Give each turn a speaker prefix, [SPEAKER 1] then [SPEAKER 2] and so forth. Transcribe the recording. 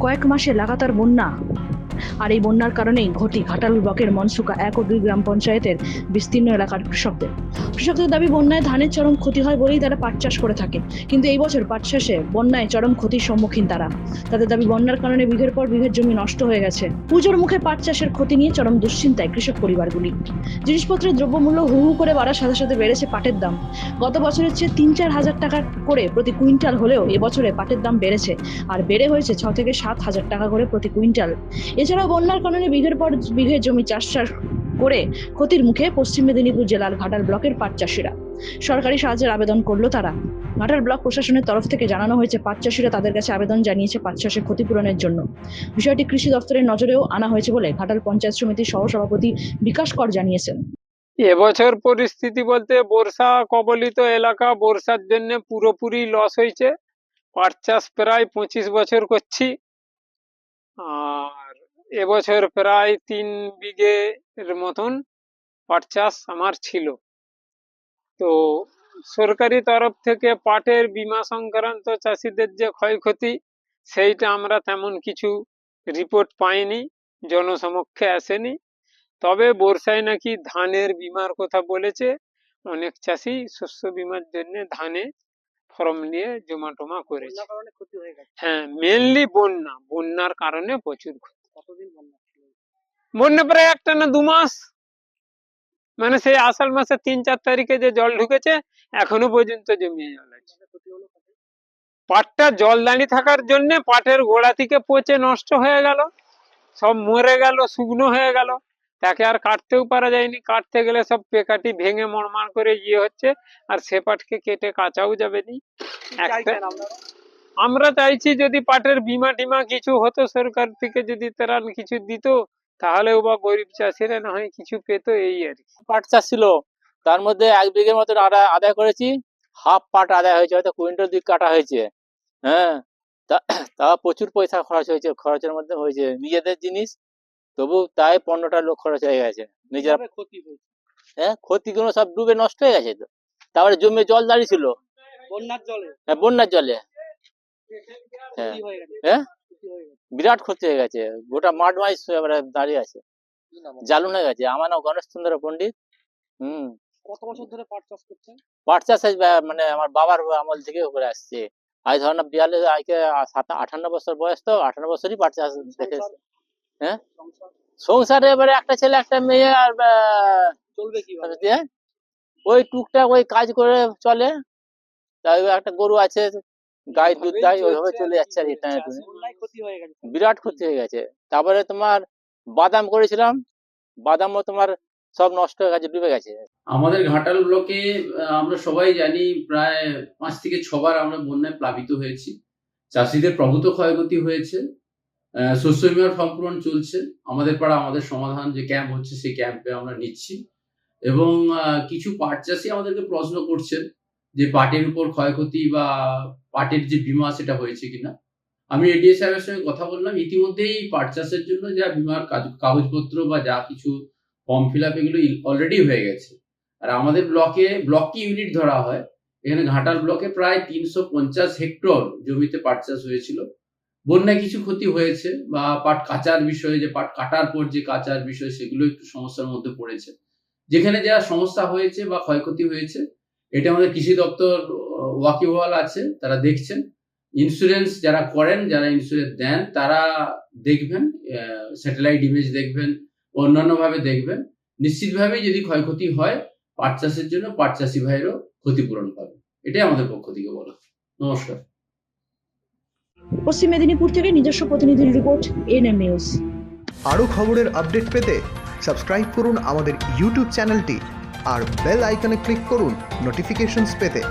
[SPEAKER 1] কয়েক মাসে লাগাতার বন্যা। আর এই বন্যার কারণেই ঘটি ঘাটাল ব্লকের মনসুকা এক ও দুই গ্রাম পঞ্চায়েতের বিস্তীর্ণ এলাকার কৃষকদের। কৃষকদের দাবি, বন্যায় ধানের চরম ক্ষতি হয় বলেই তারা পাট চাষ করে থাকে। কিন্তু এই বছর পাট চাষে বন্যায় চরম ক্ষতির সম্মুখীন তারা। তাদের দাবি, বন্যার কারণে বিঘের পর বিঘের জমি নষ্ট হয়ে গেছে। পুজোর মুখে পাট চাষের ক্ষতি নিয়ে চরম দুশ্চিন্তায় কৃষক পরিবারগুলি। জিনিসপত্রের দ্রব্যমূল্য হু হু করে বাড়ার সাথে সাথে বেড়েছে পাটের দাম। গত বছরের চেয়ে তিন চার হাজার টাকা করে প্রতি কুইন্টাল হলেও এবছরে পাটের দাম বেড়েছে। আর বেড়ে হয়েছে ছ থেকে সাত হাজার টাকা করে প্রতি কুইন্টাল। এছাড়াও বন্যার কারণে বিঘের পর বিঘে জমি চাষ করে ক্ষতির মুখে পশ্চিম মেদিনীপুর জেলার ঘাটাল ব্লকের পাট চাষিরা। সরকারি সাহায্যের আবেদন করল তারা। ঘাটাল ব্লক প্রশাসনের তরফ থেকে জানানো হয়েছে, পাট চাষিরা তাদের কাছে আবেদন জানিয়েছে পাট চাষের ক্ষতিপূরণের জন্য। বিষয়টি কৃষি দপ্তরের নজরেও আনা হয়েছে বলে ঘাটাল পঞ্চায়েত সমিতির সহসভাপতি বিকাশ কর জানিয়েছেন।
[SPEAKER 2] এবছর পরিস্থিতি বলতে বর্ষা কবলিত এলাকা, বর্ষার জন্য পুরোপুরি লস হয়েছে। পাট চাষ প্রায় পঁচিশ বছর করছি। আর এবছর প্রায় তিন বিঘের মতন পাট চাষ আমার ছিল। তো সরকারি তরফ থেকে পাটের বীমা সংক্রান্ত চাষিদের যে ক্ষয়ক্ষতি সেইটা আমরা তেমন কিছু রিপোর্ট পাইনি জনসমক্ষে আসেনি। তবে বর্ষায় নাকি ধানের বীমার কথা বলেছে অনেক চাষি শস্য বীমার জন্য ধানে ফর্ম নিয়ে জমা টমা করেছে
[SPEAKER 3] হয়ে
[SPEAKER 2] হ্যাঁ মেনলি বন্যা বন্যার কারণে প্রচুর ক্ষতি।
[SPEAKER 3] কতদিন বন্যা ছিল?
[SPEAKER 2] বন্যা প্রায় একটা না দু মাস। মানে সেই আষাঢ় মাসের তিন চার তারিখে যে জল ঢুকেছে এখনও পর্যন্ত জমিয়ে জল আছে।
[SPEAKER 3] মানে?
[SPEAKER 2] পাটটা জল দাঁড়িয়ে থাকার জন্য পাটের গোড়া থেকে পচে নষ্ট হয়ে গেল সব মরে গেল শুকনো হয়ে গেল। তাকে আর কাটতেও পারা যায়নি। কাটতে গেলে সব পেকাটি ভেঙে মরমার করে ইয়ে হচ্ছে আর সে পাটকে কেটে কাঁচাও যাবে নি। একটা? আমরা চাইছি যদি পাটের বিমা টিমা কিছু হতো সরকার থেকে যদি তারা কিছু দিত তাহলেও বা গরিব চাষিরা না হয় কিছু পেতো এই আর কি।
[SPEAKER 4] পাট চাষ ছিল তার মধ্যে এক বিঘের মতন আদা- আদায় করেছি হাফ পাট আদায় হয়েছে হয়তো কুইন্টাল দিক কাটা হয়েছে হ্যাঁ তা প্রচুর পয়সা খরচ হয়েছে খরচের মধ্যে হয়েছে নিজেদের জিনিস তবু তাই পনেরোটা লোক খরচ হয়ে গেছে নিজের
[SPEAKER 3] ক্ষতি হয়েছে।
[SPEAKER 4] হ্যাঁ ক্ষতিগুলো সব ডুবে নষ্ট হয়ে গেছে তো তারপরে জমি জল দাঁড়িয়ে ছিল।
[SPEAKER 3] বন্যার জলে।
[SPEAKER 4] হ্যাঁ বন্যার জলে। হ্যাঁ।
[SPEAKER 3] হয়ে
[SPEAKER 4] হ্যাঁ?
[SPEAKER 3] হয়ে
[SPEAKER 4] বিরাট ক্ষতি হয়ে গেছে। গোটা মাঠ মাইস দাঁড়িয়ে আছে। জালুন হয়ে গেছে। আমার নাম গণেশ চন্দ্র পণ্ডিত। হুম।
[SPEAKER 3] কত বছর ধরে পাট চাষ করছেন?
[SPEAKER 4] পাট চাষ মানে আমার বাবার আমল থেকে করে আসছে। আজ ধর না বিয়াল্লিশ আজকে আঠান্ন বছর বয়স তো আঠান্ন বছরই পাট চাষ দেখে হ্যাঁ?
[SPEAKER 3] সংসারে?
[SPEAKER 4] এবারে একটা ছেলে একটা মেয়ে আর
[SPEAKER 3] চলবে কীভাবে?
[SPEAKER 4] দিয়ে ওই টুকটাক ওই কাজ করে চলে। তাই একটা গরু আছে গাই দুধ দেয় ওইভাবে চলে যাচ্ছে আর এটা বিরাট ক্ষতি হয়ে গেছে। তারপরে তোমার বাদাম করেছিলাম বাদামও তোমার সব নষ্ট হয়ে গেছে ডুবে গেছে।
[SPEAKER 5] আমাদের ঘাটাল ব্লকে আমরা সবাই জানি প্রায় পাঁচ থেকে ছবার আমরা বন্যায় প্লাবিত হয়েছি। চাষিদের প্রভূত ক্ষয়ক্ষতি হয়েছে। আহ, শস্য বিমার ফর্ম পূরণ চলছে। আমাদের পাড়া আমাদের সমাধান যে ক্যাম্প হচ্ছে সেই ক্যাম্পে আমরা নিচ্ছি। এবং আহ, কিছু পাট চাষি আমাদেরকে প্রশ্ন করছেন যে পাটের উপর ক্ষয়ক্ষতি বা পাটের যে বিমা, সেটা হয়েছে কিনা। আমি এডিএ সাহেবের সঙ্গে কথা বললাম, ইতিমধ্যেই পাট চাষের জন্য যা বিমার কাগজপত্র বা যা কিছু ফর্ম ফিল আপ এগুলো অলরেডি হয়ে গেছে। আর আমাদের ব্লকে ব্লককে ইউনিট ধরা হয়? এখানে ঘাটাল ব্লকে প্রায় তিনশো পঞ্চাশ হেক্টর জমিতে পাট চাষ হয়েছিল। বন্যায় কিছু ক্ষতি হয়েছে বা পাট কাচার বিষয়ে যে, পাট কাটার পর যে কাচার বিষয়, সেগুলো একটু সমস্যার মধ্যে পড়েছে। যেখানে যা সমস্যা হয়েছে বা ক্ষয়ক্ষতি হয়েছে, এটা আমাদের কৃষি দপ্তর ওয়াকিবহাল আছে তারা দেখছেন। ইন্স্যুরেন্স যারা করেন যারা ইন্স্যুরেন্স দেন তারা দেখবেন স্যাটেলাইট ইমেজ দেখবেন অন্যান্যভাবে দেখবেন। নিশ্চিতভাবেই যদি ক্ষয়ক্ষতি হয় পাট চাষের জন্য পাট চাষি ভাইয়েরও ক্ষতিপূরণ পাবে। এটাই আমাদের পক্ষ থেকে বলা। নমস্কার।
[SPEAKER 1] পশ্চিম মেদিনীপুর থেকে নিজস্ব প্রতিনিধির রিপোর্ট এনএম নিউজ।
[SPEAKER 6] আরও খবরের আপডেট পেতে সাবস্ক্রাইব করুন আমাদের ইউটিউব চ্যানেলটি আর বেল আইকনে ক্লিক করুন নোটিফিকেশনস পেতে।